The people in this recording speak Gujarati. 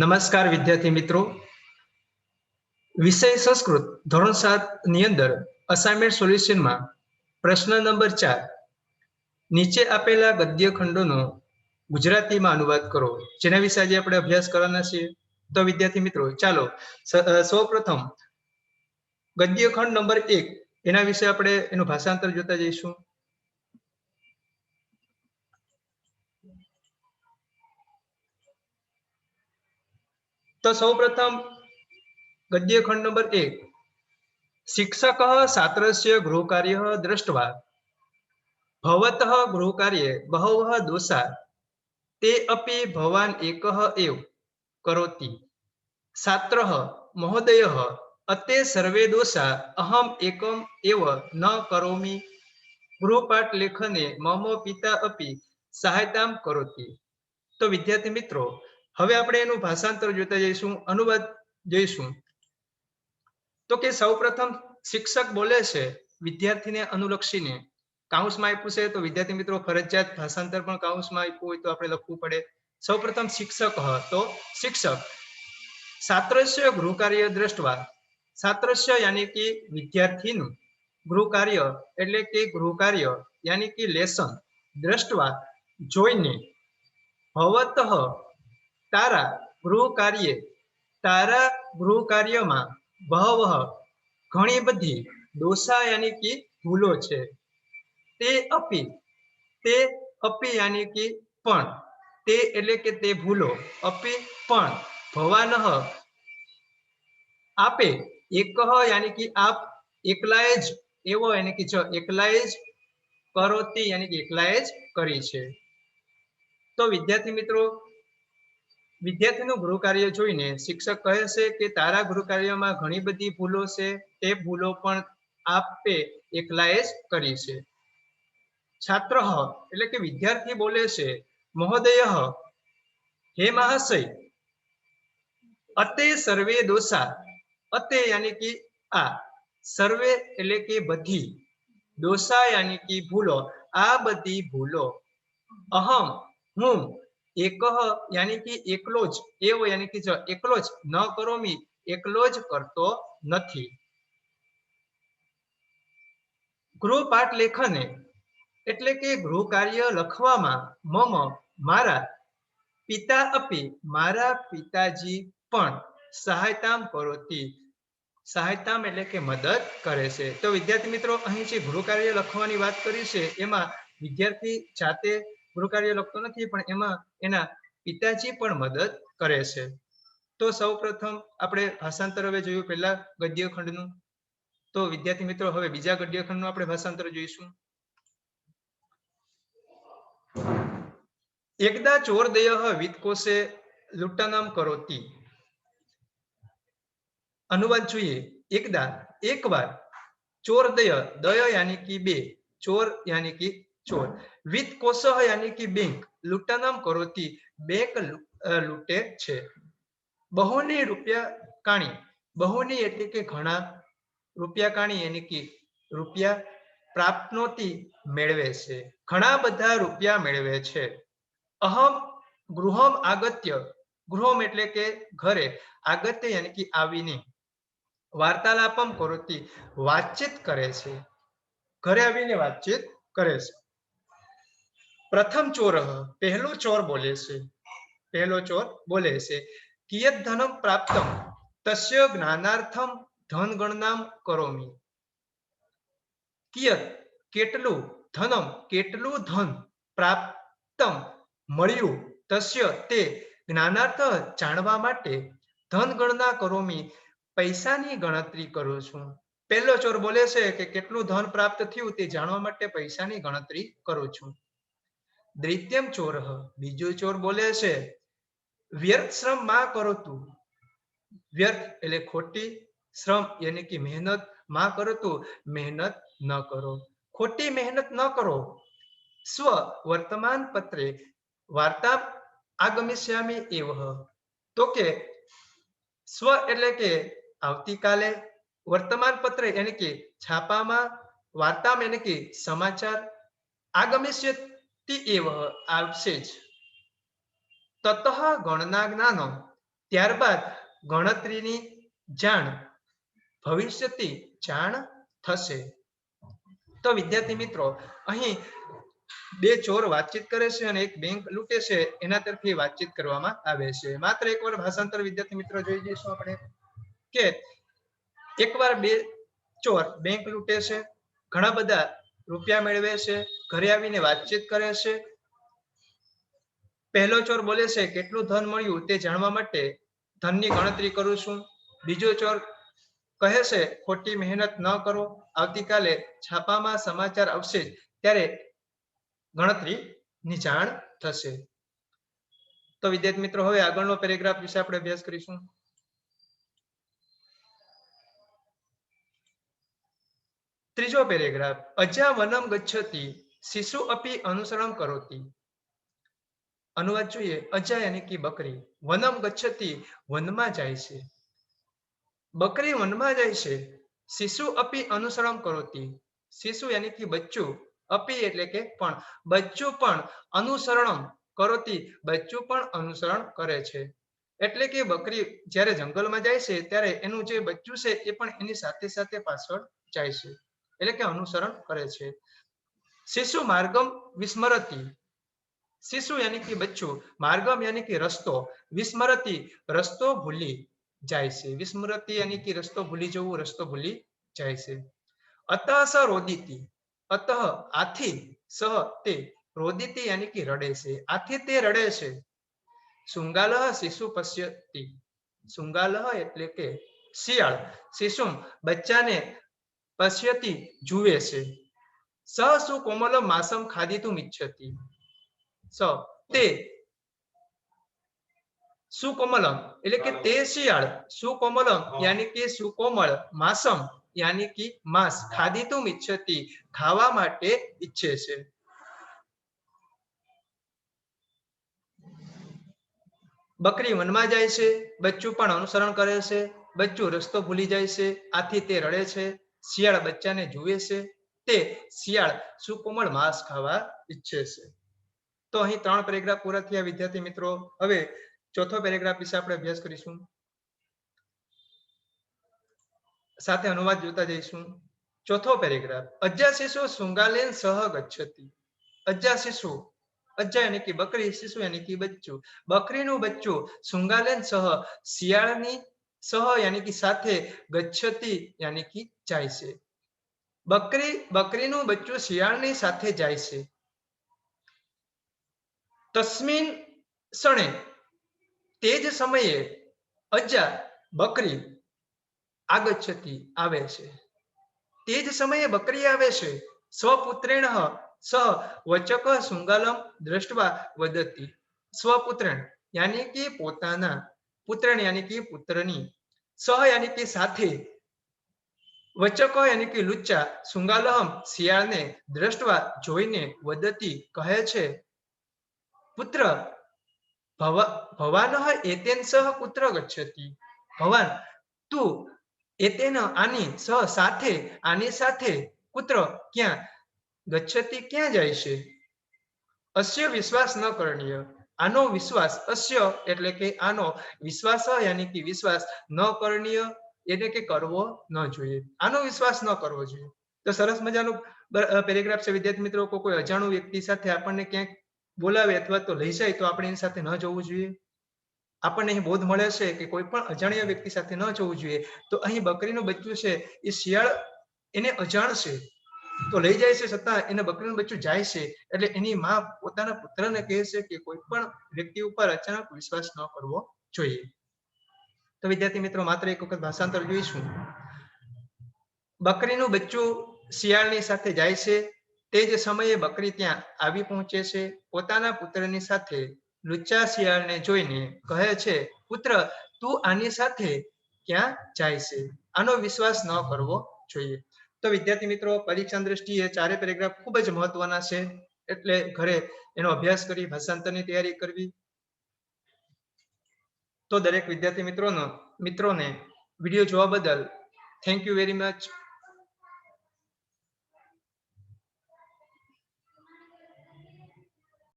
નમસ્કાર વિદ્યાર્થી મિત્રો. વિષય સંસ્કૃત ધોરણ સાતની અંદર અસાઇનમેન્ટ સોલ્યુશનમાં પ્રશ્ન નંબર ચાર, નીચે આપેલા ગદ્ય ખંડોનો ગુજરાતીમાં અનુવાદ કરો. જેના વિશે આજે આપણે અભ્યાસ કરવાના છીએ. તો વિદ્યાર્થી મિત્રો, ચાલો, સૌ પ્રથમ ગદ્ય ખંડ નંબર એક, એના વિશે આપણે એનું ભાષાંતર જોતા જઈશું. તો સૌ પ્રથમ ગદ્ય ખંડ નંબર એક. શિક્ષક છાત્રસ્ય ગૃહકાર્ય દ્રષ્ટવા ભવત ગૃહકાર્ય બહવઃ દોષા તે અપી ભવાન એક એવ, કરોતિ. છાત્ર મહોદય, અતે સર્વે દોષા અહમ એકમ એવ ન કરોમી. ગૃહપાઠ લેખને મમ પિતા અપી સહાયતામ કરોતિ. તો વિદ્યાર્થી મિત્રો હવે આપણે એનું ભાષાંતર જોતા જઈશું, અનુવાદ જઈશું. તો કે સૌપ્રથમ શિક્ષક બોલે છે વિદ્યાર્થીને અનુલક્ષીને. કાઉન્સમાં આપ્યું છે, તો વિદ્યાર્થી મિત્રો ફરજિયાત ભાષાંતર પણ કાઉન્સમાં આપ્યું હોય તો આપણે લખવું પડે. સૌપ્રથમ શિક્ષક તો શિક્ષક. સાત્રસ્ય ગૃહ કાર્ય દ્રષ્ટવા. સાત્રસ્ય યાની કે વિદ્યાર્થીનું. ગૃહ કાર્ય એટલે કે ગૃહ કાર્ય યાની કે લેસન. દ્રષ્ટવા, જોઈને. ભવત તારા ગૃહ કાર્ય તારા ગૃહ કાર્યમાં બહવહ ઘણી બધી દોષા યાની કે ભૂલો છે. તે અપી તે અપી યાની કે પણ, તે એટલે કે તે ભૂલો અપી પણ ભવાન આપે, એકહ યાની કે આપ એકલાએ જ, એવો યાની કે જો એકલાએ જ કરોતી યાની કે એકલાએ જ કરી છે. તો વિદ્યાર્થી મિત્રો વિદ્યાર્થીનું ગૃહ કાર્ય જોઈને શિક્ષક કહે છે કે તારા ગૃહ કાર્યમાં ઘણી બધી ભૂલો છે, તે ભૂલો પણ આપે એકલાએ જ કરી છે. છાત્ર એટલે કે વિદ્યાર્થી બોલે છે, મહોદય હે મહાશય, અતે સર્વે દોષા, અતે યાની કે આ, સર્વે એટલે કે બધી, દોષા યાની કે ભૂલો, આ બધી ભૂલો. અહમ હું એક યાની કે એકલો જ, એવો યાની કે એકલો જ, ન કરોમી એકલો જ કરતો નથી. ગૃહ પાઠ લેખને એટલે કે ગૃહ કાર્ય લખવામાં, મમ, મારા પિતા અપી, મારા પિતાજી પણ સહાયતામ કરોતી સહાયતામ એટલે કે મદદ કરે છે. તો વિદ્યાર્થી મિત્રો, અહીં જે ગૃહ કાર્ય લખવાની વાત કરી છે, એમાં વિદ્યાર્થી જાતે ગૃહ કાર્ય લખતો નથી, પણ એમાં એના પિતાજી પણ મદદ કરે છે. તો સૌ પ્રથમ આપણે ભાષાંતર હવે જોયું પહેલા ગદ્ય તો વિદ્યાર્થી મિત્રો, હવે બીજા ગદ્ય આપણે ભાષાંતર જોઈશું. એકદા ચોરદય વિત્તકોશે લુટ્ટનમ કરોતી. અનુવાદ જોઈએ. એકદા એકવાર ચોરદય દય યાની કે બે, ચોર યાની કે ચોર વિત્ત કોષ યાની કે બેંક, લૂંટનમ કરોતી બેંક લૂંટે છે. બહુની રૂપિયા કાણી, બહુની એટલે કે ઘણા રૂપિયા કાણી યાની કે રૂપિયા પ્રાપ્તનોથી મેળવે છે. ઘણા બધા રૂપિયા મેળવે છે. અહમ ગૃહમ આગત્ય, ગૃહમ એટલે કે ઘરે આગત્ય યાની કે આવીને વાર્તાલાપમ કરોતી વાતચીત કરે છે. ઘરે આવીને વાતચીત કરે છે. પ્રથમ ચોર પહેલો ચોર બોલે છે. પહેલો ચોર બોલે છે. કિયત ધનમ પ્રાપ્તમ, તસ્ય જ્ઞાનાર્થમ ધન ગણનામ કરોમી. કિયત, કેટલું ધનમ, કેટલું ધન પ્રાપ્તમ મળ્યું, તસ્ય તે જ્ઞાનાર્થ જાણવા માટે ધન ગણના કરોમી. પૈસાની ગણતરી કરું છું. પહેલો ચોર બોલે છે કે કેટલું ધન પ્રાપ્ત થયું તે જાણવા માટે પૈસાની ગણતરી કરું છું. દ્વિતીયમ ચોર બીજો ચોર બોલે છે, વ્યર્થ શ્રમમાં કરો તું. વ્યર્થ એટલે ખોટી શ્રમ, યાની કે મહેનતમાં કરો તું. મહેનત ન કરો. ખોટી મહેનત ન કરો. સ્વ વર્તમાન પત્રે વાર્તા આગમિષ્યામી એવ તો કે, સ્વ એટલે કે આવતીકાલે વર્તમાન પત્ર એટલે કે છાપામાં વાર્તામાં એટલે કે સમાચાર આગમિષ્ય એવ આવશે જ. તતઃ ગણના જ્ઞાનો ત્યારબાદ ગણતરીની જાણ. ભવિષ્યથી જાણ થશે. તો વિદ્યાર્થી મિત્રો, અહીં બે ચોર વાતચીત કરે છે અને એક બેંક લૂંટે છે. એના તરફથી વાતચીત કરવામાં આવે છે. માત્ર એકવાર ભાષાંતર વિદ્યાર્થી મિત્રો જોઈ જઈશું આપણે કે એકવાર બે ચોર બેંક લૂંટે છે. ઘણા બધા રૂપિયા મેળવે છે, ઘરે આવીને વાતચીત કરે છે. પહેલો ચોર બોલે છે, કેટલું ધન મળ્યું તે જાણવા માટે? ધનની ગણતરી કરું છું. બીજો ચોર કહે છે, ખોટી મહેનત ન કરો, આવતીકાલે છાપામાં સમાચાર આવશે ત્યારે ગણતરી ની જાણ થશે. તો વિદ્યાર્થી મિત્રો, હવે આગળનો પેરેગ્રાફ વિશે આપણે અભ્યાસ કરીશું. ત્રીજો પેરેગ્રાફ, અજા વનમ ગચ્છતી, શિશુ અપી અનુસરણ કરોતી. અનુવાદ જોઈએ, અજા યાની કે બકરી? વનમ ગચ્છતી વનમાં જાય છે. બકરી વનમાં જાય છે, શિશુ અપી અનુસરણ કરોતી. શિશુ યાની કે બચ્ચું? અપી એટલે કે પણ. બચ્ચું પણ અનુસરણ કરોતી, બચ્ચું પણ અનુસરણ કરે છે. એટલે કે બકરી જ્યારે જંગલમાં જાય છે, ત્યારે એનું જે બચ્ચું છે, એ પણ એની સાથે સાથે પાછળ જાય છે. એટલે કે અનુસરણ કરે છે. શિશુ માર્ગમ વિસ્મરતી. શિશુ યાની કે બચ્ચું, માર્ગમ યાની કે રસ્તો, વિસ્મરતી રસ્તો ભૂલી જાય છે. વિસ્મૃતિ યાની કે રસ્તો ભૂલી જવું, રસ્તો ભૂલી જાય છે. અતઃ સ રોદિતી. અતઃ આથી સહ તે રોદિતી યાની કે રડે છે. આથી તે રડે છે. શૃંગાલહ શિશુ પશ્યતી. શૃંગાલહ એટલે કે શિયાળ. શિશુ બચ્ચાને પશ્યતી જુએ છે. સ સુ કોમલમ માસમ ખાદિતું ઇચ્છતી સ તે સુકોમલમ એટલે કે તે શિયાળ. સુકોમલમ યાની કે સુકોમળ માસમ યાની કે માંસ ખાદિતું ઇચ્છતી ખાવા માટે ઈચ્છે છે. બકરી વનમાં જાય છે. બચ્ચું પણ અનુસરણ કરે છે. બચ્ચું રસ્તો ભૂલી જાય છે. આથી તે રડે છે. શિયાળ બચ્ચાને જુએ છે તે શિયાળ સુકોમળ માંસ ખાવા ઈચ્છે છે. તો અહીં ત્રણ પેરેગ્રાફ પૂરા થયા, વિદ્યાર્થી મિત્રો. હવે ચોથો પેરેગ્રાફ વિશે આપણે અભ્યાસ કરીશું. સાથે અનુવાદ જોતા જઈશું. ચોથો પેરેગ્રાફ અજ્જા શિશુ શૃંગાલેન સહ ગચ્છતિ. અજ્જા શિશુ અજ્જા યાની કે બકરી, શિશુ યાની કે બચ્ચું. બકરીનું બચ્ચું શૃંગાલેન સહ શિયાળની સહ યાની કે સાથે ગચ્છતિ યાની કે જાય છે. બકરી, બકરીનું બચ્ચું શિયાળની સાથે જાય છે. તસ્મિન સણે તે જ સમયે અજા બકરી આગચ્છતી આવે છે. તે જ સમયે બકરી આવે છે. સ્વપુત્રેણ સ વચક શુંગાલમ દ્રષ્ટવા વદતી. સ્વપુત્રેણ યાની કે પોતાના પુત્રણ યાની કે પુત્રની. સહ યાની કે સાથે વચક યાની કે લુચ્ચા શૃંગાલહમ શિયાળને દ્રષ્ટવા જોઈને વદતી કહે છે, પુત્ર, ભવ, ભવાન એતેન સહ પુત્ર ગચ્છતિ. ભવાન, તું એતેન આની સહ સાથે, આની સાથે પુત્ર ક્યાં, ગચ્છતિ ક્યાં જાય છે? અસ્ય વિશ્વાસ ન કરણીય. આનો વિશ્વાસ અસ્ય એટલે કે આનો વિશ્વાસ યાની કે વિશ્વાસ ન કરણીય. એટલે કે કરવો ન જોઈએ. આનો વિશ્વાસ ન કરવો જોઈએ. તો સરસ મજાનું પેરેગ્રાફ છે વિદ્યાર્થી મિત્રો, કોઈ અજાણું વ્યક્તિ સાથે આપણને ક્યાંક બોલાવે અથવા તો લઈ જાય તો આપણે એની સાથે ન જવું જોઈએ. આપણને અહીં બોધ મળે છે કે કોઈ પણ અજાણ્યા વ્યક્તિ સાથે ન જવું જોઈએ. તો અહીં બકરીનું બચ્ચું છે, એ શિયાળ એને અજાણ છે. તો લઈ જાય છે છતાં એને બકરીનું બચ્ચું જાય છે. એટલે એની માં પોતાના પુત્રને કહે છે કે કોઈ પણ વ્યક્તિ ઉપર અચાનક વિશ્વાસ ન કરવો જોઈએ. તો વિદ્યાર્થી મિત્રો, માત્ર એક વખત ભાષાંતર જોઈશું. બકરીનું બચ્ચું શિયાળની સાથે જાય છે. તે જ સમયે બકરી ત્યાં આવી પહોંચે છે. પોતાના પુત્રની સાથે લુચ્ચા શિયાળને જોઈને કહે છે, પુત્ર, તું આની સાથે ક્યાં જાય છે? આનો વિશ્વાસ ન કરવો જોઈએ. તો વિદ્યાર્થી મિત્રો, પરીક્ષા દ્રષ્ટિએ ચારે પેરેગ્રાફ ખૂબ જ મહત્વના છે. એટલે ઘરે એનો અભ્યાસ કરી, ભાષાંતરની તૈયારી કરવી તો દરેક વિદ્યાર્થી મિત્રોનો મિત્રોને વીડિયો જોવા બદલ થેન્ક યુ વેરી મચ